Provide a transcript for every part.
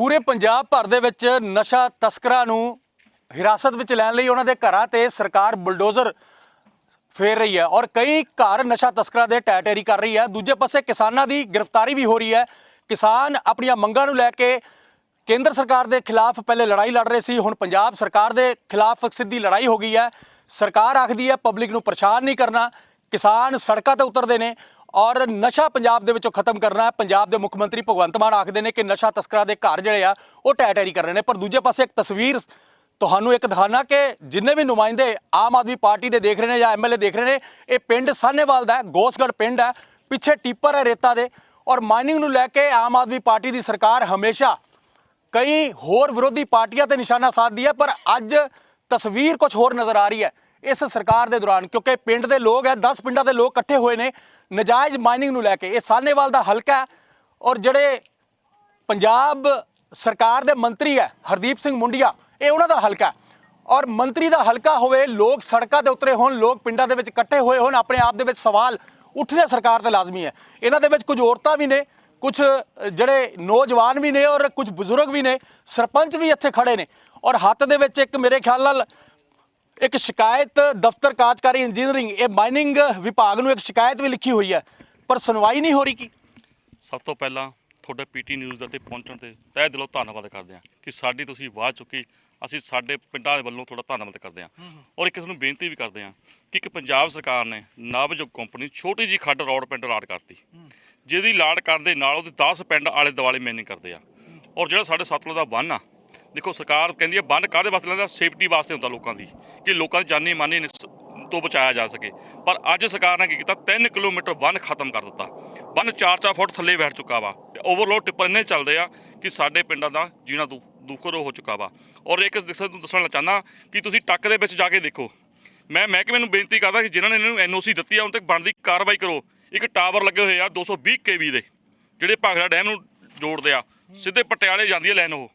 ਪੂਰੇ ਪੰਜਾਬ ਭਰ ਦੇ ਵਿੱਚ ਨਸ਼ਾ ਤਸਕਰਾਂ ਨੂੰ ਹਿਰਾਸਤ ਵਿੱਚ ਲੈਣ ਲਈ ਉਹਨਾਂ ਦੇ ਘਰਾਂ ਤੇ ਸਰਕਾਰ ਬੁਲਡੋਜ਼ਰ ਫੇਰ ਰਹੀ ਹੈ ਔਰ ਕਈ ਘਰ ਨਸ਼ਾ ਤਸਕਰਾਂ ਦੇ ਟੈਟੇਰੀ ਕਰ ਰਹੀ ਹੈ। ਦੂਜੇ ਪਾਸੇ ਕਿਸਾਨਾਂ ਦੀ ਗ੍ਰਿਫਤਾਰੀ ਵੀ ਹੋ ਰਹੀ ਹੈ। ਕਿਸਾਨ ਆਪਣੀਆਂ ਮੰਗਾਂ ਨੂੰ ਲੈ ਕੇ ਕੇਂਦਰ ਸਰਕਾਰ ਦੇ ਖਿਲਾਫ ਪਹਿਲੇ ਲੜਾਈ ਲੜ ਰਹੇ ਸੀ। ਹੁਣ ਪੰਜਾਬ ਸਰਕਾਰ ਦੇ ਖਿਲਾਫ ਸਿੱਧੀ ਲੜਾਈ ਹੋ ਗਈ ਹੈ। ਸਰਕਾਰ ਆਖਦੀ ਹੈ, ਪਬਲਿਕ ਨੂੰ ਪਰੇਸ਼ਾਨ ਨਹੀਂ ਕਰਨਾ। ਕਿਸਾਨ ਸੜਕਾਂ ਤੇ ਉਤਰਦੇ ਨੇ। ਔਰ ਨਸ਼ਾ ਪੰਜਾਬ ਦੇ ਵਿੱਚੋਂ ਖਤਮ ਕਰਨਾ ਹੈ। ਪੰਜਾਬ ਦੇ ਮੁੱਖ ਮੰਤਰੀ ਭਗਵੰਤ ਮਾਨ ਆਖਦੇ ਨੇ ਕਿ ਨਸ਼ਾ ਤਸਕਰਾਂ ਦੇ ਘਰ ਜਿਹੜੇ ਆ, ਉਹ ਟੈ ਟੈਟੇਰੀ ਕਰ ਰਹੇ ਨੇ। ਪਰ ਦੂਜੇ ਪਾਸੇ ਇੱਕ ਤਸਵੀਰ ਤੁਹਾਨੂੰ ਇੱਕ ਦਿਖਾਣਾ ਕਿ ਜਿੰਨੇ ਵੀ ਨੁਮਾਇੰਦੇ ਆਮ ਆਦਮੀ ਪਾਰਟੀ ਦੇ ਦੇਖ ਰਹੇ ਨੇ ਜਾਂ ਐਮਐਲਏ ਦੇਖ ਰਹੇ ਨੇ, ਇਹ ਪਿੰਡ ਸਾਹਨੇਵਾਲ ਦਾ ਹੈ ਗੋਸਗੜ ਪਿੰਡ ਹੈ, ਪਿੱਛੇ ਟੀਪਰ ਹੈ ਰੇਤਾ ਦੇ। ਔਰ ਮਾਈਨਿੰਗ ਨੂੰ ਲੈ ਕੇ ਆਮ ਆਦਮੀ ਪਾਰਟੀ ਦੀ ਸਰਕਾਰ ਹਮੇਸ਼ਾ ਕਈ ਹੋਰ ਵਿਰੋਧੀ ਪਾਰਟੀਆਂ ਤੇ ਨਿਸ਼ਾਨਾ ਸਾਧਦੀ ਹੈ, ਪਰ ਅੱਜ ਤਸਵੀਰ ਕੁਝ ਹੋਰ ਨਜ਼ਰ ਆ ਰਹੀ ਹੈ ਇਸ ਸਰਕਾਰ ਦੇ ਦੌਰਾਨ, ਕਿਉਂਕਿ ਪਿੰਡ ਦੇ ਲੋਕ ਹੈ 10 ਪਿੰਡਾਂ ਦੇ ਲੋਕ ਇਕੱਠੇ ਹੋਏ ਨੇ। ਨਜਾਇਜ਼ ਮਾਈਨਿੰਗ ਨੂੰ ਲੈ ਕੇ, ਇਹ ਸਾਹਨੇਵਾਲ ਦਾ ਹਲਕਾ ਹੈ ਔਰ ਜਿਹੜੇ ਪੰਜਾਬ ਸਰਕਾਰ ਦੇ ਮੰਤਰੀ ਹੈ, ਹਰਦੀਪ ਸਿੰਘ ਮੁੰਡੀਆ, ਇਹ ਉਹਨਾਂ ਦਾ ਹਲਕਾ ਔਰ ਮੰਤਰੀ ਦਾ ਹਲਕਾ ਹੋਵੇ, ਲੋਕ ਸੜਕਾਂ ਦੇ ਉਤਰੇ ਹੋਣ, ਲੋਕ ਪਿੰਡਾਂ ਦੇ ਵਿੱਚ ਇਕੱਠੇ ਹੋਏ ਹੋਣ, ਆਪਣੇ ਆਪ ਦੇ ਵਿੱਚ ਸਵਾਲ ਉੱਠਣੇ ਸਰਕਾਰ ਤੇ ਲਾਜ਼ਮੀ ਹੈ। ਇਹਨਾਂ ਦੇ ਵਿੱਚ ਕੁਝ ਔਰਤਾਂ ਵੀ ਨੇ, ਕੁਝ ਜਿਹੜੇ ਨੌਜਵਾਨ ਵੀ ਨੇ ਔਰ ਕੁਝ ਬਜ਼ੁਰਗ ਵੀ ਨੇ, ਸਰਪੰਚ ਵੀ ਇੱਥੇ ਖੜੇ ਨੇ। ਔਰ ਹੱਥ ਦੇ ਵਿੱਚ ਇੱਕ ਮੇਰੇ ਖਿਆਲ ਨਾਲ ਇੱਕ ਸ਼ਿਕਾਇਤ ਦਫ਼ਤਰ ਕਾਰਜਕਾਰੀ ਇੰਜੀਨੀਅਰਿੰਗ ਇਹ ਮਾਈਨਿੰਗ ਵਿਭਾਗ ਨੂੰ ਇੱਕ ਸ਼ਿਕਾਇਤ ਵੀ ਲਿਖੀ ਹੋਈ ਹੈ, ਪਰ ਸੁਣਵਾਈ ਨਹੀਂ ਹੋ ਰਹੀ ਕੀ? ਸਭ ਤੋਂ ਪਹਿਲਾਂ ਤੁਹਾਡੇ ਪੀਟੀ ਨਿਊਜ਼ ਦੇ ਤੇ ਪਹੁੰਚਣ ਤੇ ਤਹਿ ਦਿਲੋਂ ਧੰਨਵਾਦ ਕਰਦੇ ਹਾਂ ਕਿ ਸਾਡੀ ਤੁਸੀਂ ਆਵਾਜ਼ ਚੁੱਕੀ, ਅਸੀਂ ਸਾਡੇ ਪਿੰਡਾਂ ਦੇ ਵੱਲੋਂ ਤੁਹਾਡਾ ਧੰਨਵਾਦ ਕਰਦੇ ਹਾਂ। ਔਰ ਇੱਕ ਤੁਹਾਨੂੰ ਬੇਨਤੀ ਵੀ ਕਰਦੇ ਹਾਂ ਕਿ ਇੱਕ ਪੰਜਾਬ ਸਰਕਾਰ ਨੇ ਨਵਜੋਗ ਕੰਪਨੀ ਛੋਟੀ ਜੀ ਖੱਡ ਰੋਡ ਪਿੰਡ ਲਾੜ ਕਰਤੀ, ਜਿਹਦੀ ਲਾੜ ਕਰਨ ਦੇ ਨਾਲ ਉਹਦੇ 10 ਪਿੰਡ ਆਲੇ ਦੁਆਲੇ ਮੈਨਿੰਗ ਕਰਦੇ ਆ। ਔਰ ਜਿਹੜਾ ਸਾਡੇ ਸਤਲੁਜ ਦਾ ਬੰਨ ਆ ਦੇਖੋ ਸਰਕਾਰ ਕਹਿੰਦੀ ਹੈ ਬੰਨ ਕਾਦੇ ਵਾਸਤੇ ਲੈਂਦਾ? ਸੇਫਟੀ ਵਾਸਤੇ ਹੁੰਦਾ ਲੋਕਾਂ ਦੀ, ਕਿ ਲੋਕਾਂ ਦੀ ਜਾਨੀ ਮਾਨੀ ਨੁਕਸ- ਤੋਂ ਬਚਾਇਆ ਜਾ ਸਕੇ। ਪਰ ਅੱਜ ਸਰਕਾਰ ਨੇ ਕੀ ਕੀਤਾ? 3 ਕਿਲੋਮੀਟਰ ਬੰਨ ਖਤਮ ਕਰ ਦਿੱਤਾ। ਬੰਨ 4-4 ਫੁੱਟ ਥੱਲੇ ਬੈਠ ਚੁੱਕਾ ਵਾ। ਓਵਰਲੋਡ ਟਿੱਪਰ ਇੰਨੇ ਚੱਲਦੇ ਆ ਕਿ ਸਾਡੇ ਪਿੰਡਾਂ ਦਾ ਜੀਣਾ ਦੁ- ਦੁੱਖਰ ਹੋ ਚੁੱਕਾ ਵਾ। ਔਰ ਇੱਕ ਦੱਸਣ ਦੱਸਣਾ ਚਾਹੁੰਦਾ ਕਿ ਤੁਸੀਂ ਟੱਕ ਦੇ ਵਿੱਚ ਜਾ ਕੇ ਦੇਖੋ। ਮੈਂ ਮਹਿਕਮੇ ਨੂੰ ਬੇਨਤੀ ਕਰਦਾ ਕਿ ਜਿਨ੍ਹਾਂ ਨੇ ਇਹਨਾਂ ਨੂੰ ਐਨਓਸੀ ਦਿੱਤੀ ਆ, ਉਹਨਾਂ ਤੇ ਬਣਦੀ ਕਾਰਵਾਈ ਕਰੋ। ਇੱਕ ਟਾਵਰ ਲੱਗੇ ਹੋਏ ਆ 220 ਕੇਵੀ ਦੇ, ਜਿਹੜੇ ਭਾਗੜਾ ਡੈਮ ਨੂੰ ਜੋੜਦੇ ਆ। ਸਿੱਧੇ ਪਟਿਆਲੇ ਜਾਂਦੀ ਹੈ ਲਾਈਨ ਉਹ।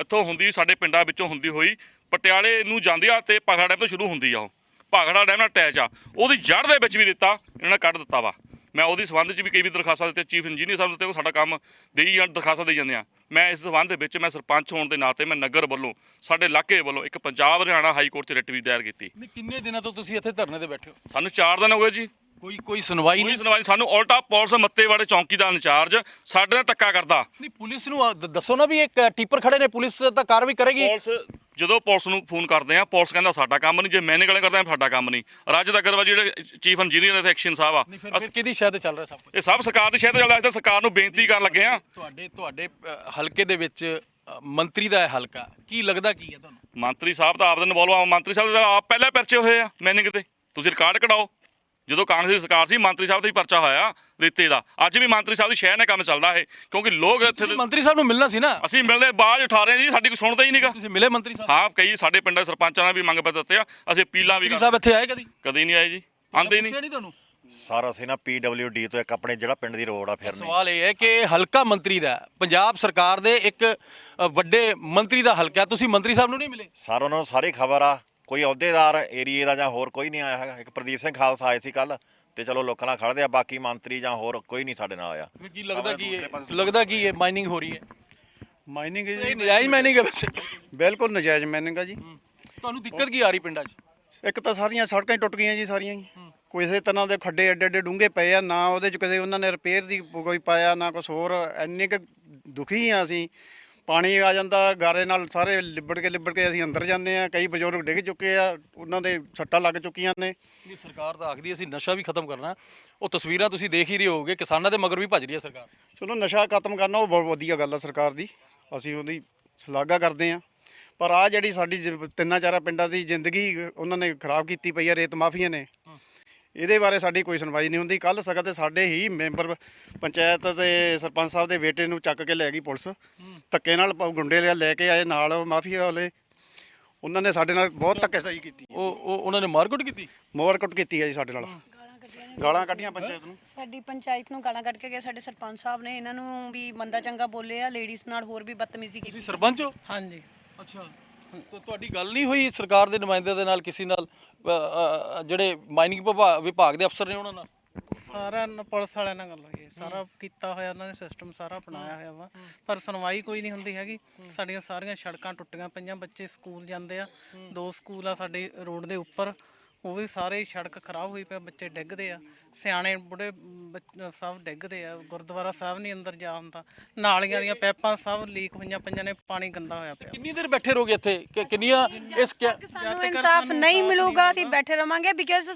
ਇੱਥੋਂ ਹੁੰਦੀ ਸਾਡੇ ਪਿੰਡਾਂ ਵਿੱਚੋਂ ਹੁੰਦੀ ਹੋਈ ਪਟਿਆਲੇ ਨੂੰ ਜਾਂਦੀ ਆ ਤੇ ਭਾਖੜਾ ਡੈਮ ਤੋਂ ਸ਼ੁਰੂ ਹੁੰਦੀ ਆ ਉਹ। ਭਾਖੜਾ ਡੈਮ ਨਾਲ ਅਟੈਚ ਆ। ਉਹਦੀ ਜੜ ਦੇ ਵਿੱਚ ਵੀ ਦਿੱਤਾ ਇਹਨਾਂ ਨੇ ਕੱਢ ਦਿੱਤਾ ਵਾ। ਮੈਂ ਉਹਦੀ ਸੰਬੰਧ 'ਚ ਵੀ ਕਈ ਵੀ ਦਰਖਾਸਤਾਂ ਦਿੱਤੇ ਚੀਫ ਇੰਜੀਨੀਅਰ ਸਾਹਿਬ ਦਿੱਤੇ ਉਹ ਸਾਡਾ ਕੰਮ ਦੇਈ ਜਾਂ ਦਰਖਾਸਤਾਂ ਦੇਈ ਜਾਂਦੇ ਆ। ਮੈਂ ਇਸ ਸੰਬੰਧ ਦੇ ਵਿੱਚ ਮੈਂ ਸਰਪੰਚ ਹੋਣ ਦੇ ਨਾਤੇ ਮੈਂ ਨਗਰ ਵੱਲੋਂ ਸਾਡੇ ਇਲਾਕੇ ਵੱਲੋਂ ਇੱਕ ਪੰਜਾਬ ਹਰਿਆਣਾ ਹਾਈ ਕੋਰਟ 'ਚ ਰਿਟ ਵੀ ਦਾਇਰ ਕੀਤੀ। ਨਹੀਂ ਕਿੰਨੇ ਦਿਨਾਂ ਤੋਂ ਤੁਸੀਂ ਇੱਥੇ ਧਰਨੇ ਤੇ ਬੈਠੇ ਹੋ? ਸਾਨੂੰ 4 ਦਿਨ ਹੋ ਗਏ ਜੀ। ਕੋਈ ਕੋਈ ਸੁਣਵਾਈ ਨਹੀਂ? ਸੁਣਵਾਈ ਨੀ। ਸਾਨੂੰ ਉਲਟਾ ਪੁਲਿਸ ਮੱਤੇਵਾੜੇ ਚੌਂਕੀ ਦਾ ਇੰਚਾਰਜ ਸਾਡੇ ਨਾਲ ਧੱਕਾ ਕਰਦਾ। ਨਹੀਂ ਪੁਲਿਸ ਨੂੰ ਆ- ਦ- ਦੱਸੋ ਨਾ ਵੀ ਇੱਕ ਟਿੱਪਰ ਖੜੇ ਨੇ ਪੁਲਿਸ ਤਾਂ ਕਾਰਵਾਈ ਕਰੇਗੀ। ਪੁਲਿਸ ਜਦੋਂ ਪੁਲਿਸ ਨੂੰ ਫੋਨ ਕਰਦੇ ਆ ਪੁਲਿਸ ਕਹਿੰਦਾ ਸਾਡਾ ਕੰਮ ਨਹੀਂ ਜੇ ਮੈਨੇ ਗਲੇ ਕਰਦੇ ਸਾਡਾ ਕੰਮ ਨਹੀਂ। ਰਾਜ ਅਗਰਵਾਲ ਜਿਹੜੇ ਚੀਫ ਇੰਜੀਨੀਅਰ ਨੇ ਐਕਸ਼ਨ ਸਾਹਿਬ ਆ ਨਹੀਂ ਫਿਰ ਫਿਰ ਕਿਹਦੀ ਸ਼ਾਇਦ ਚੱਲ ਰਿਹਾ ਸਭ ਕੁਝ ਇਹ ਸਭ ਸਰਕਾਰ ਦੀ ਸ਼ਹਿਦ ਚੱਲਦਾ ਇਸ ਤੇ ਸਰਕਾਰ ਨੂੰ ਬੇਨਤੀ ਕਰਨ ਲੱਗੇ ਆ। ਤੁਹਾਡੇ ਤੁਹਾਡੇ ਅ, ਹਲਕੇ ਦੇ ਵਿੱਚ ਅ, ਮੰਤਰੀ ਦਾ ਇਹ ਹਲਕਾ ਕੀ ਲੱਗਦਾ ਕੀ ਹੈ ਤੁਹਾਨੂੰ? ਮੰਤਰੀ ਸਾਹਿਬ ਤਾਂ ਆਪਦੇ ਇਨਵੋਲਵ ਆ। ਮੰਤਰੀ ਸਾਹਿਬ ਦਾ ਆਪ ਪਹਿਲਾਂ ਪਰਚੇ ਹੋਏ ਆ ਮੈਨੇ ਕਿਤੇ। ਤੁਸੀਂ ਰਿਕਾਰਡ ਕਢਾਓ। ਜਦੋਂ ਕਾਂਗਰਸ ਦੀ ਸਰਕਾਰ ਸੀ ਮੰਤਰੀ ਸਾਹਿਬ ਦਾ ਹੀ ਪਰਚਾ ਹੋਇਆ ਰੇਤੇ ਦਾ। ਅੱਜ ਵੀ ਮੰਤਰੀ ਸਾਹਿਬ ਦੀ ਸ਼ਹਿਰ ਨੇ ਕੰਮ ਚੱਲਦਾ ਹੈ ਕਿਉਂਕਿ ਲੋਕ ਇੱਥੇ ਦੇ- ਮੰਤਰੀ ਸਾਹਿਬ ਨੂੰ ਮਿਲਣਾ ਸੀ ਨਾ। ਅਸੀਂ ਮਿਲਦੇ ਬਾਅਦ ਉਠਾ ਰਹੇ ਜੀ ਸਾਡੀ ਕੋਈ ਸੁਣਦਾ ਹੀ ਨਹੀਂਗਾ ਤੁਸੀਂ ਮਿਲੇ ਮੰਤਰੀ ਸਾਹਿਬ? ਹਾਂ ਕਈ ਸਾਡੇ ਪਿੰਡ ਦੇ ਸਰਪੰਚਾਂ ਨੇ ਵੀ ਮੰਗ ਪੱਤਰ ਦਿੱਤੇ ਆ ਅਸੀਂ ਅਪੀਲਾਂ ਵੀ ਮੰਤਰੀ ਸਾਹਿਬ ਇੱਥੇ ਆਏ ਕਦੀ? ਕਦੇ ਨਹੀਂ ਆਏ ਜੀ ਆਂਦੇ ਹੀ ਨਹੀਂ। ਪੁੱਛਿਆ ਨਹੀਂ ਤੁਹਾਨੂੰ? ਸਾਰਾ ਅਸੀਂ ਨਾ ਤੋਂ ਇੱਕ ਆਪਣੇ ਜਿਹੜਾ ਪਿੰਡ ਦੀ ਰੋਡ ਆ ਫਿਰਨੀ ਸਵਾਲ ਇਹ ਹੈ ਕਿ ਹਲਕਾ ਮੰਤਰੀ ਦਾ ਹੈ। ਪੰਜਾਬ ਸਰਕਾਰ ਦੇ ਇੱਕ ਅ, ਵੱਡੇ ਮੰਤਰੀ ਦਾ ਹਲਕਾ ਹੈ। ਤੁਸੀਂ ਮੰਤਰੀ ਸਾਹਿਬ ਨੂੰ ਨਹੀਂ ਮਿਲੇ? ਸਰ ਉਹਨਾਂ ਨੂੰ ਸਾਰੀ ਖਬਰ ਆ। ਕੋਈ ਅਹੁਦੇਦਾਰ ਏਰੀਏ ਦਾ ਜਾਂ ਹੋਰ ਕੋਈ ਨਹੀਂ ਆਇਆ ਹੈਗਾ। ਇੱਕ ਪ੍ਰਦੀਪ ਸਿੰਘ ਖਾਲਸਾ ਆਏ ਸੀ ਕੱਲ ਤੇ ਚਲੋ ਲੋਕਾਂ ਨਾਲ ਖੜਦੇ ਆ ਬਾਕੀ ਮੰਤਰੀ ਜਾਂ ਹੋਰ ਕੋਈ ਨਹੀਂ ਸਾਡੇ ਨਾਲ ਆਇਆ। ਕੀ ਲੱਗਦਾ ਕੀ ਹੈ ਲੱਗਦਾ ਕੀ ਹੈ ਮਾਈਨਿੰਗ ਹੋ ਰਹੀ ਹੈ? ਮਾਈਨਿੰਗ ਇਹ ਨਜਾਇਜ਼ ਮਾਈਨਿੰਗ ਹੈ ਵੈਸੇ। ਬਿਲਕੁਲ ਨਜਾਇਜ਼ ਮਾਈਨਿੰਗ ਆ ਜੀ। ਤੁਹਾਨੂੰ ਦਿੱਕਤ ਕੀ ਆ ਰਹੀ ਪਿੰਡਾਂ 'ਚ? ਇੱਕ ਤਾਂ ਸਾਰੀਆਂ ਸੜਕਾਂ ਹੀ ਟੁੱਟ ਗਈਆਂ ਜੀ ਸਾਰੀਆਂ ਹੀ ਕਿਸੇ ਤਰ੍ਹਾਂ ਦੇ ਖੱਡੇ ਐਡੇ ਐਡੇ ਡੂੰਘੇ ਪਏ ਆ ਨਾ ਉਹਦੇ ਚ ਕਦੇ ਉਹਨਾਂ ਨੇ ਰਿਪੇਅਰ ਦੀ ਕੋਈ ਪਾਇਆ ਨਾ ਕੁਝ ਹੋਰ। ਇੰਨੇ ਕਿ ਦੁਖੀ ਆ ਅਸੀਂ। ਪਾਣੀ ਆ ਜਾਂਦਾ ਗਾਰੇ ਨਾਲ ਸਾਰੇ ਲਿਬੜ ਕੇ ਲਿਬੜ ਕੇ ਅਸੀਂ ਅੰਦਰ ਜਾਂਦੇ ਆ ਕਈ ਬਜ਼ੁਰਗ ਡਿੱਗ ਚੁੱਕੇ ਆ ਉਹਨਾਂ ਦੇ ਸੱਟਾਂ ਲੱਗ ਚੁੱਕੀਆਂ ਨੇ। ਇਹ ਸਰਕਾਰ ਤਾਂ ਆਖਦੀ ਅਸੀਂ ਨਸ਼ਾ ਵੀ ਖਤਮ ਕਰਨਾ। ਉਹ ਤਸਵੀਰਾਂ ਤੁਸੀਂ ਦੇਖ ਹੀ ਰਹੇ ਹੋਗੇ ਕਿਸਾਨਾਂ ਦੇ ਮਗਰ ਵੀ ਭੱਜ ਰਹੀ ਹੈ ਸਰਕਾਰ। ਚਲੋ ਨਸ਼ਾ ਖਤਮ ਕਰਨਾ ਉਹ ਬਹੁਤ ਵਧੀਆ ਗੱਲ ਆ ਸਰਕਾਰ ਦੀ। ਅਸੀਂ ਉਹਦੀ ਸ਼ਲਾਘਾ ਕਰਦੇ ਆ ਪਰ ਆ ਜਿਹੜੀ ਸਾਡੀ ਜ- ਤਿੰਨਾਂ ਚਾਰਾਂ ਪਿੰਡਾਂ ਦੀ ਜ਼ਿੰਦਗੀ ਉਹਨਾਂ ਨੇ ਖਰਾਬ ਕੀਤੀ ਪਈ ਆ ਰੇਤ ਮਾਫੀਆ ਨੇ। ਇਹਦੇ ਬਾਰੇ ਸਾਡੀ ਕੋਈ ਸੁਣਵਾਈ ਨਹੀਂ ਹੁੰਦੀ। ਕੱਲ ਸਗਤ ਸਾਡੇ ਹੀ ਮੈਂਬਰ ਪੰਚਾਇਤ ਤੇ ਸਰਪੰਚ ਸਾਹਿਬ ਦੇ ਬੇਟੇ ਨੂੰ ਚੱਕ ਕੇ ਲੈ ਗਈ ਪੁਲਿਸ। ਧੱਕੇ ਨਾਲ ਗੁੰਡੇ ਲਿਆ ਲੈ ਕੇ ਆਏ ਨਾਲ ਉਹ ਮਾਫੀਆ ਵਾਲੇ। ਉਹਨਾਂ ਨੇ ਸਾਡੇ ਨਾਲ ਬਹੁਤ ਧੱਕੇਸ਼ਾਹੀ ਕੀਤੀ। ਉਹ ਉਹ ਉਹਨਾਂ ਨੇ ਮਾਰਕੁੱਟ ਕੀਤੀ? ਮੋਹਰਕੁੱਟ ਕੀਤੀ ਹੈ ਜੀ ਸਾਡੇ ਨਾਲ। ਗਾਲਾਂ ਕੱਢੀਆਂ ਪੰਚਾਇਤ ਨੂੰ। ਸਾਡੀ ਪੰਚਾਇਤ ਨੂੰ ਗਾਲਾਂ ਕੱਢ ਕੇ ਗਏ। ਸਾਡੇ ਸਰਪੰਚ ਸਾਹਿਬ ਨੇ ਇਹਨਾਂ ਨੂੰ ਵੀ ਮੰਦਾ ਚੰਗਾ ਬੋਲੇ ਆ ਲੇਡੀਜ਼ ਨਾਲ ਹੋਰ ਵੀ ਬਦਤਮੀਜ਼ੀ ਤੁਸੀਂ ਕੀਤੀ ਸਰਪੰਚ ਹੋ? ਹਾਂਜੀ। ਅੱਛਾ। ਤਾਂ ਤੁਹਾਡੀ ਗੱਲ ਨਹੀਂ ਹੋਈ ਸਰਕਾਰ ਦੇ ਨੁਮਾਇੰਦੇ ਦੇ ਨਾਲ ਕਿਸੇ ਨਾਲ ਅ, ਅ, ਜਿਹੜੇ ਮਾਈਨਿੰਗ ਵਿਭਾਗ ਦੇ ਅਫਸਰ ਨੇ ਉਹਨਾਂ ਨਾਲ? ਸਾਰਾ ਨ- ਪੁਲਿਸ ਵਾਲਿਆਂ ਨਾਲ ਗੱਲ ਹੋਈ ਹੈ। ਸਾਰਾ ਕੀਤਾ ਹੋਇਆ ਉਹਨਾਂ ਨੇ ਸਿਸਟਮ ਸਾਰਾ ਅਪਣਾਇਆ ਹੋਇਆ ਵਾ। ਪਰ ਸੁਣਵਾਈ ਕੋਈ ਨਹੀਂ ਹੁੰਦੀ ਹੈਗੀ। ਸਾਡੀਆਂ ਸਾਰੀਆਂ ਸੜਕਾਂ ਟੁੱਟੀਆਂ ਪਈਆਂ ਬੱਚੇ ਸਕੂਲ ਜਾਂਦੇ ਆ। ਦੋ ਸਕੂਲ ਆ ਸਾਡੇ ਰੋਡ ਦੇ ਉੱਪਰ। ਉਹ ਵੀ ਸਾਰੇ ਸੜਕ ਖਰਾਬ ਹੋਈ ਪਿਆ ਬੱਚੇ ਡਿੱਗਦੇ ਆ। ਸਿਆਣੇ ਬੁੜੇ ਬੱਚ- ਸਭ ਡਿੱਗਦੇ ਆ। ਗੁਰਦੁਆਰਾ ਸਾਹਿਬ ਨਹੀਂ ਅੰਦਰ ਜਾ ਹੁੰਦਾ। ਨਾਲੀਆਂ ਦੀਆਂ ਪੈਪਾਂ ਸਭ ਲੀਕ ਹੋਈਆਂ ਪਈਆਂ ਨੇ ਪਾਣੀ ਗੰਦਾ ਹੋਇਆ ਪਿਆ। ਕਿੰਨੀ ਦੇਰ ਬੈਠੇ ਰਹੋਗੇ ਇੱਥੇ? ਕਿ ਕਿੰਨੀਆਂ ਇਸ ਸਾਨੂੰ ਇਨਸਾਫ ਨਹੀਂ ਮਿਲੂਗਾ ਅਸੀਂ ਬੈਠੇ ਰਵਾਂਗੇ ਬਿਕਾਜ਼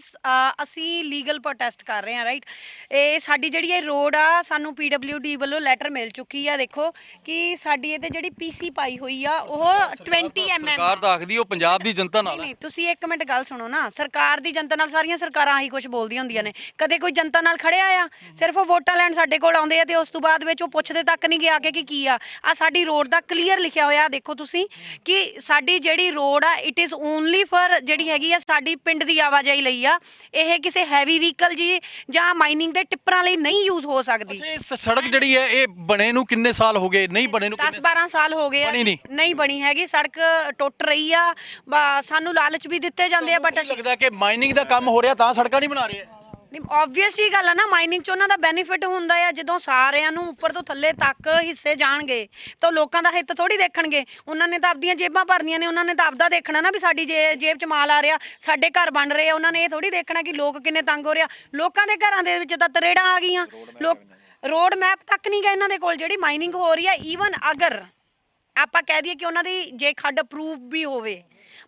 ਅਸੀਂ ਲੀਗਲ ਪ੍ਰੋਟੈਸਟ ਕਰ ਰਹੇ ਹਾਂ ਰਾਈਟ ਇਹ ਸਾਡੀ ਜਿਹੜੀ ਇਹ ਰੋਡ ਆ ਸਾਨੂੰ ਪੀਡਬਲਯੂਡੀ ਵੱਲੋਂ ਲੈਟਰ ਮਿਲ ਚੁੱਕੀ ਆ ਦੇਖੋ ਕਿ ਸਾਡੀ ਇਹਤੇ ਜਿਹੜੀ ਪੀਸੀ ਪਾਈ ਹੋਈ ਆ ਉਹ 20 ਐਮਐਮ ਸਰਕਾਰ ਤਾਂ ਆਖਦੀ ਉਹ ਪੰਜਾਬ ਦੀ ਜਨਤਾ ਨਾਲ ਨਹੀਂ ਹੈ। ਨਹੀਂ ਤੁਸੀਂ ਇੱਕ ਮਿੰਟ ਗੱਲ ਸੁਣੋ ਨਾ। ਸਰਕਾਰ ਦੀ ਜਨਤਾ ਨਾਲ ਸਾਰੀਆਂ ਸਰਕਾਰਾਂ ਆਹੀ ਕੁਝ ਬੋਲਦੀਆਂ ਹੁੰਦੀਆਂ ਨੇ। ਕਦੇ ਕੋਈ ਜਨਤਾ ਨਾਲ ਖੜਿਆ ਆ? ਸਿਰਫ ਵੋਟਾਂ ਲੈਣ ਸਾਡੇ ਕੋਲ ਆਉਂਦੇ ਆ ਤੇ ਉਸ ਤੋਂ ਬਾਅਦ ਵਿੱਚ ਉਹ ਪੁੱਛਦੇ ਤੱਕ ਨਹੀਂ ਗਿਆ ਕਿ ਕੀ ਆ। ਆ ਸਾਡੀ ਰੋਡ ਦਾ ਕਲੀਅਰ ਲਿਖਿਆ ਹੋਇਆ ਦੇਖੋ ਤੁਸੀਂ ਕਿ ਸਾਡੀ ਜਿਹੜੀ ਰੋਡ ਆ ਇਟ ਇਜ਼ ਓਨਲੀ ਫॉर ਜਿਹੜੀ ਹੈਗੀ ਆ ਸਾਡੀ ਪਿੰਡ ਦੀ ਆਵਾਜਾਈ ਲਈ ਆ। ਇਹ ਕਿਸੇ ਹੈਵੀ ਵਹੀਕਲ ਜੀ ਜਾਂ ਮਾਈਨਿੰਗ ਦੇ ਟਿੱਪਰਾਂ ਲਈ ਨਹੀਂ ਯੂਜ਼ ਹੋ ਸਕਦੀ। ਅੱਛਾ, ਇਹ ਸ- ਸੜਕ ਜਿਹੜੀ ਹੈ ਇਹ ਬਣੇ ਨੂੰ ਕਿੰਨੇ ਸਾਲ ਹੋ ਗਏ? ਨਹੀਂ ਬਣੇ ਨੂੰ 10 ਕਿੰਨੇ 12 ਸਾਲ ਹੋ ਗਏ ਆ। ਬਣੀ ਨਹੀਂ। ਨਹੀਂ ਬਣੀ ਹੈਗੀ। ਸੜਕ ਟੁੱਟ ਰਹੀ ਆ। ਬਾ- ਸਾਨੂੰ ਲਾਲਚ ਵੀ ਦਿੱਤੇ ਜਾਂਦੇ ਆ ਬਟ ਲੱਗਦਾ ਕਿ ਮਾਈਨਿੰਗ ਦਾ ਕੰਮ ਹੋ ਰਿਹਾ, ਤਾਂ ਸੜਕਾਂ ਨਹੀਂ ਬਣਾ ਰਹੇ। ਨਹੀਂ ਆਬਵੀਅਸ ਹੀ ਗੱਲ ਆ ਨਾ ਮਾਈਨਿੰਗ ਚ ਉਹਨਾਂ ਦਾ ਬੈਨੀਫਿਟ ਹੁੰਦਾ ਆ, ਜਦੋਂ ਸਾਰਿਆਂ ਨੂੰ ਉੱਪਰ ਤੋਂ ਥੱਲੇ ਤੱਕ ਹਿੱਸੇ ਜਾਣਗੇ, ਤਾਂ ਲੋਕਾਂ ਦਾ ਹਿੱਤ ਥੋੜੀ ਦੇਖਣਗੇ। ਉਹਨਾਂ ਨੇ ਤਾਂ ਆਪਦੀਆਂ ਜੇਬਾਂ ਭਰਨੀਆਂ ਨੇ, ਉਹਨਾਂ ਨੇ ਤਾਂ ਆਪਦਾ ਦੇਖਣਾ ਨਾ ਵੀ ਸਾਡੀ ਜੇ- ਜੇਬ ਚ ਮਾਲ ਆ ਰਿਹਾ, ਸਾਡੇ ਘਰ ਬਣ ਰਹੇ ਆ, ਉਹਨਾਂ ਨੇ ਇਹ ਥੋੜੀ ਦੇਖਣਾ ਕਿ ਲੋਕ ਕਿੰਨੇ ਤੰਗ ਹੋ ਰਿਹਾ ਲੋਕਾਂ ਦੇ ਘਰਾਂ ਦੇ ਵਿੱਚ ਤਾਂ ਤਰੇੜਾਂ ਆ ਗਈਆਂ। ਲੋਕ ਰੋਡ ਮੈਪ ਤੱਕ ਨਹੀਂ ਗਏ ਇਹਨਾਂ ਦੇ ਕੋਲ, ਜਿਹੜੀ ਮਾਈਨਿੰਗ ਹੋ ਰਹੀ ਆ ਈਵਨ ਅਗਰ ਆਪਾਂ ਕਹਿ ਦਈਏ ਕਿ ਉਹਨਾਂ ਦੀ ਜੇ ਖੱਡ ਅਪਰੂਵ ਵੀ ਹੋਵੇ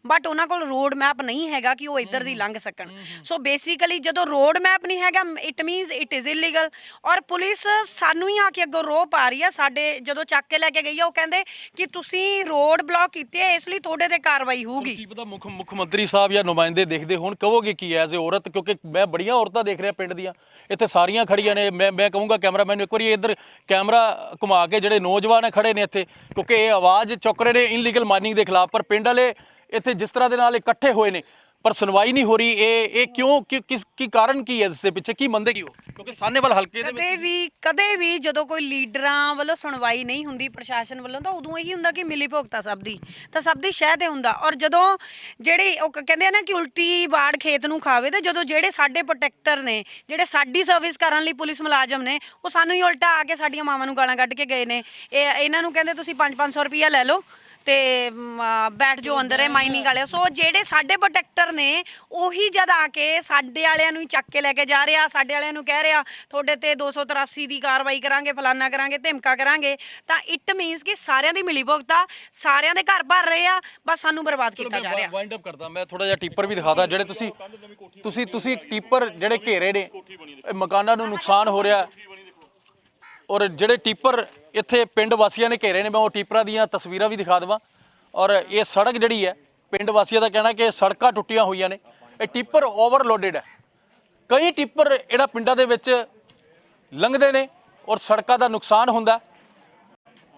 ਬਟ ਉਹਨਾਂ ਕੋਲ ਰੋਡ ਮੈਪ ਨਹੀਂ ਹੈਗਾ ਕਿ ਉਹ ਇੱਧਰ ਦੀ ਲੰਘ ਸਕਣ। ਸੋ ਬੇਸਿਕਲੀ ਜਦੋਂ ਰੋਡ ਮੈਪ ਨਹੀਂ ਹੈਗਾ it means it is illegal ਔਰ ਪੁਲਿਸ ਸਾਨੂੰ ਹੀ ਆ ਕੇ ਅੱਗੋਂ ਰੋਹ ਪਾ ਰਹੀ ਆ ਸਾਡੇ ਜਦੋਂ ਚੱਕ ਕੇ ਲੈ ਕੇ ਗਈ ਆ ਉਹ ਕਹਿੰਦੇ ਕਿ ਤੁਸੀਂ ਰੋਡ ਬਲੌਕ ਕੀਤੇ ਆ ਇਸ ਲਈ ਤੁਹਾਡੇ ਤੇ ਕਾਰਵਾਈ ਹੋਊਗੀ। ਕੀ ਪਤਾ ਮੁੱਖ ਮੁੱਖ ਮੰਤਰੀ ਸਾਹਿਬ ਜਾਂ ਨੁਮਾਇੰਦੇ ਦੇਖਦੇ ਹੋਣ ਕਹੋਗੇ ਕੀ ਐਜ਼ ਅ ਔਰਤ? ਕਿਉਂਕਿ ਮੈਂ ਬੜੀਆਂ ਔਰਤਾਂ ਦੇਖ ਰਿਹਾ ਪਿੰਡ ਦੀਆਂ ਇੱਥੇ ਸਾਰੀਆਂ ਖੜੀਆਂ ਨੇ। ਮੈਂ ਮੈਂ ਕਹੂੰਗਾ ਕੈਮਰਾਮੈਨ ਨੂੰ ਇੱਕ ਵਾਰੀ ਇੱਧਰ ਕੈਮਰਾ ਘੁਮਾ ਕੇ ਜਿਹੜੇ ਨੌਜਵਾਨ ਖੜੇ ਨੇ ਇੱਥੇ ਕਿਉਂਕਿ ਇਹ ਆਵਾਜ਼ ਚੁੱਕ ਰਹੇ ਨੇ ਇਨਲੀਗਲ ਮਾਈਨਿੰਗ ਦੇ ਖਿਲਾਫ। ਪਰ ਪਿੰਡ ਵਾਲੇ ਇੱਥੇ ਜਿਸ ਤਰ੍ਹਾਂ ਦੇ ਨਾਲ ਇਕੱਠੇ ਹੋਏ ਨੇ, ਪਰ ਸੁਣਵਾਈ ਨਹੀਂ ਹੋ ਰਹੀ, ਇਹ ਇਹ ਕਿਉਂ, ਕਿ, ਕਿਸ, ਕੀ ਕਾਰਨ ਕੀ ਹੈ ਇਸ ਦੇ ਪਿੱਛੇ? ਕੀ ਮੰਨਦੇ ਕੀ ਹੋ? ਕਿਉਂਕਿ ਸਾਹਨੇਵਾਲ ਹਲਕੇ ਦੇ ਵਿੱਚ ਵੀ, ਕਦੇ ਵੀ ਜਦੋਂ ਕੋਈ ਲੀਡਰਾਂ ਵੱਲੋਂ ਸੁਣਵਾਈ ਨਹੀਂ ਹੁੰਦੀ ਪ੍ਰਸ਼ਾਸਨ ਵੱਲੋਂ, ਤਾਂ ਉਦੋਂ ਇਹੀ ਹੁੰਦਾ ਕਿ ਮਿਲੀ ਭੁਗਤਾ ਸਭ ਦੀ, ਤਾਂ ਸਭ ਦੀ ਸ਼ਹਿ ਤੇ ਹੁੰਦਾ। ਔਰ ਜਦੋਂ ਜਿਹੜੇ, ਉਹ ਕ- ਕਹਿੰਦੇ ਆ ਨਾ ਕਿ ਉਲਟੀ ਬਾੜ ਖੇਤ ਨੂੰ ਖਾਵੇ, ਤੇ ਜਦੋਂ ਜਿਹੜੇ ਸਾਡੇ ਪ੍ਰੋਟੈਕਟਰ ਨੇ, ਜਿਹੜੇ ਸਾਡੀ ਸਰਵਿਸ ਕਰਨ ਲਈ ਪੁਲਿਸ ਮੁਲਾਜ਼ਮ ਨੇ, ਉਹ ਸਾਨੂੰ ਹੀ ਉਲਟਾ ਆ ਕੇ ਸਾਡੀਆਂ ਮਾਵਾਂ ਨੂੰ ਗਾਲਾਂ ਕੱਢ ਕੇ ਗਏ ਨੇ। ਇਹ, ਇਹਨਾਂ ਨੂੰ ਕਹਿੰਦੇ ਤੁਸੀਂ 5-500 ਰੁਪਈਆ ਲੈ ਲਓ ਤੇ ਬੈਠ ਜੋ ਅੰਦਰ ਹੈ ਮਾਈਨਿੰਗ ਵਾਲੇ ਸੋ ਜਿਹੜੇ ਸਾਡੇ ਪ੍ਰੋਟੈਕਟਰ ਨੇ ਉਹੀ ਜਦ ਆ ਕੇ ਸਾਡੇ ਵਾਲਿਆਂ ਨੂੰ ਹੀ ਚੱਕ ਕੇ ਲੈ ਕੇ ਜਾ ਰਿਹਾ ਸਾਡੇ ਵਾਲਿਆਂ ਨੂੰ ਕਹਿ ਰਿਹਾ ਤੁਹਾਡੇ ਤੇ 283 ਦੀ ਕਾਰਵਾਈ ਕਰਾਂਗੇ ਫਲਾਨਾ ਕਰਾਂਗੇ ਧਮਕਾ ਕਰਾਂਗੇ। ਤਾਂ ਇਟ ਮੀਨਸ ਕਿ ਸਾਰਿਆਂ ਦੀ ਮਿਲੀ ਭੁਗਤਾ ਸਾਰਿਆਂ ਦੇ ਘਰ ਭਰ ਰਹੇ ਆ ਬਸ ਸਾਨੂੰ ਬਰਬਾਦ ਕੀਤਾ ਜਾ ਰਿਹਾ। ਵਾਈਂਡ ਅਪ ਕਰਦਾ ਮੈਂ ਥੋੜਾ ਜਿਹਾ ਟੀਪਰ ਵੀ ਦਿਖਾਦਾ ਜਿਹੜੇ ਤੁਸੀਂ ਤੁਸੀਂ ਤੁਸੀਂ ਟੀਪਰ ਜਿਹੜੇ ਘੇਰੇ ਨੇ ਮਕਾਨਾਂ ਨੂੰ ਨੁਕਸਾਨ ਹੋ ਰਿਹਾ। ਔਰ ਜਿਹੜੇ ਟੀਪਰ ਇੱਥੇ ਪਿੰਡ ਵਾਸੀਆਂ ਨੇ ਘੇਰੇ ਨੇ, ਮੈਂ ਉਹ ਟੀਪਰਾਂ ਦੀਆਂ ਤਸਵੀਰਾਂ ਵੀ ਦਿਖਾ ਦੇਵਾਂ। ਔਰ ਇਹ ਸੜਕ ਜਿਹੜੀ ਹੈ, ਪਿੰਡ ਵਾਸੀਆਂ ਦਾ ਕਹਿਣਾ ਕਿ ਸੜਕਾਂ ਟੁੱਟੀਆਂ ਹੋਈਆਂ ਨੇ। ਇਹ ਟਿੱਪਰ ਓਵਰਲੋਡਡ ਹੈ। ਕਈ ਟਿੱਪਰ ਇਹਨਾਂ ਪਿੰਡਾਂ ਦੇ ਵਿੱਚ ਲੰਘਦੇ ਨੇ ਔਰ ਸੜਕਾਂ ਦਾ ਨੁਕਸਾਨ ਹੁੰਦਾ।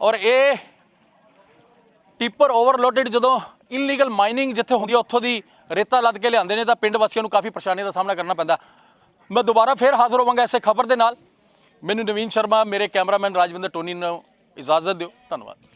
ਔਰ ਇਹ ਟਿੱਪਰ ਓਵਰਲੋਡਡ ਜਦੋਂ ਇਨਲੀਗਲ ਮਾਈਨਿੰਗ ਜਿੱਥੇ ਹੁੰਦੀ ਹੈ, ਉੱਥੋਂ ਦੀ ਰੇਤਾ ਲੱਦ ਕੇ ਲਿਆਉਂਦੇ ਨੇ ਤਾਂ ਪਿੰਡ ਵਾਸੀਆਂ ਨੂੰ ਕਾਫੀ ਪਰੇਸ਼ਾਨੀ ਦਾ ਸਾਹਮਣਾ ਕਰਨਾ ਪੈਂਦਾ। ਮੈਂ ਦੁਬਾਰਾ ਫੇਰ ਹਾਜ਼ਰ ਹੋਵਾਂਗਾ ਇਸੇ ਖਬਰ ਦੇ ਨਾਲ। ਮੈਨੂੰ ਨਵੀਨ ਸ਼ਰਮਾ ਮੇਰੇ ਕੈਮਰਾਮੈਨ ਰਾਜਵਿੰਦਰ ਟੋਨੀ ਨੂੰ ਇਜਾਜ਼ਤ ਦਿਓ। ਧੰਨਵਾਦ।